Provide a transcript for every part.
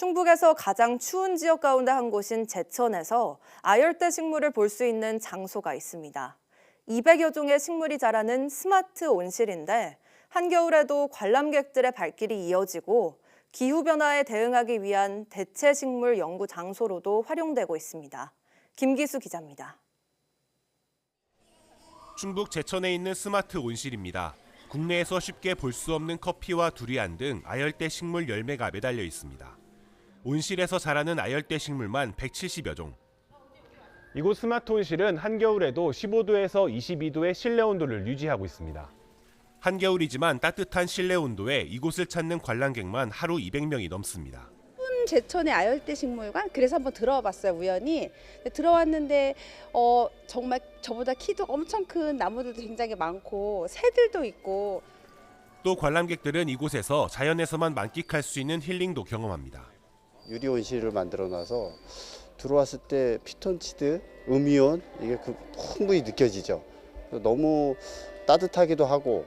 충북에서 가장 추운 지역 가운데 한 곳인 제천에서 아열대 식물을 볼 수 있는 장소가 있습니다. 200여 종의 식물이 자라는 스마트 온실인데 한겨울에도 관람객들의 발길이 이어지고 기후변화에 대응하기 위한 대체 식물 연구 장소로도 활용되고 있습니다. 김기수 기자입니다. 충북 제천에 있는 스마트 온실입니다. 국내에서 쉽게 볼 수 없는 커피와 두리안 등 아열대 식물 열매가 매달려 있습니다. 온실에서 자라는 아열대 식물만 170여 종. 이곳 스마트 온실은 한겨울에도 15도에서 22도의 실내 온도를 유지하고 있습니다. 한겨울이지만 따뜻한 실내 온도에 이곳을 찾는 관람객만 하루 200명이 넘습니다. 제천의 아열대 식물관 그래서 한번 들어와 봤어요 우연히 들어왔는데 어 정말 저보다 키도 엄청 큰 나무들도 굉장히 많고 새들도 있고 또 관람객들은 이곳에서 자연에서만 만끽할 수 있는 힐링도 경험합니다. 유리 온실을 만들어 놔서 들어왔을 때 피톤치드, 음이온 이게 그 충분히 느껴지죠. 너무 따뜻하기도 하고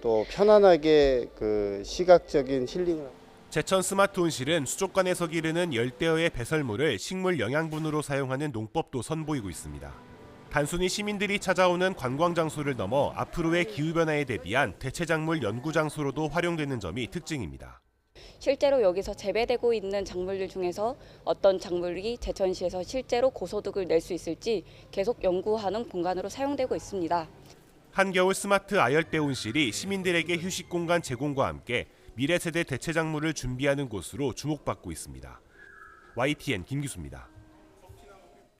또 편안하게 그 시각적인 힐링을 제천 스마트 온실은 수족관에서 기르는 열대어의 배설물을 식물 영양분으로 사용하는 농법도 선보이고 있습니다. 단순히 시민들이 찾아오는 관광 장소를 넘어 앞으로의 기후 변화에 대비한 대체 작물 연구 장소로도 활용되는 점이 특징입니다. 실제로 여기서 재배되고 있는 작물들 중에서 어떤 작물이 제천시에서 실제로 고소득을 낼 수 있을지 계속 연구하는 공간으로 사용되고 있습니다. 한겨울 스마트 아열대 온실이 시민들에게 휴식 공간 제공과 함께 미래 세대 대체 작물을 준비하는 곳으로 주목받고 있습니다. YTN 김기수입니다.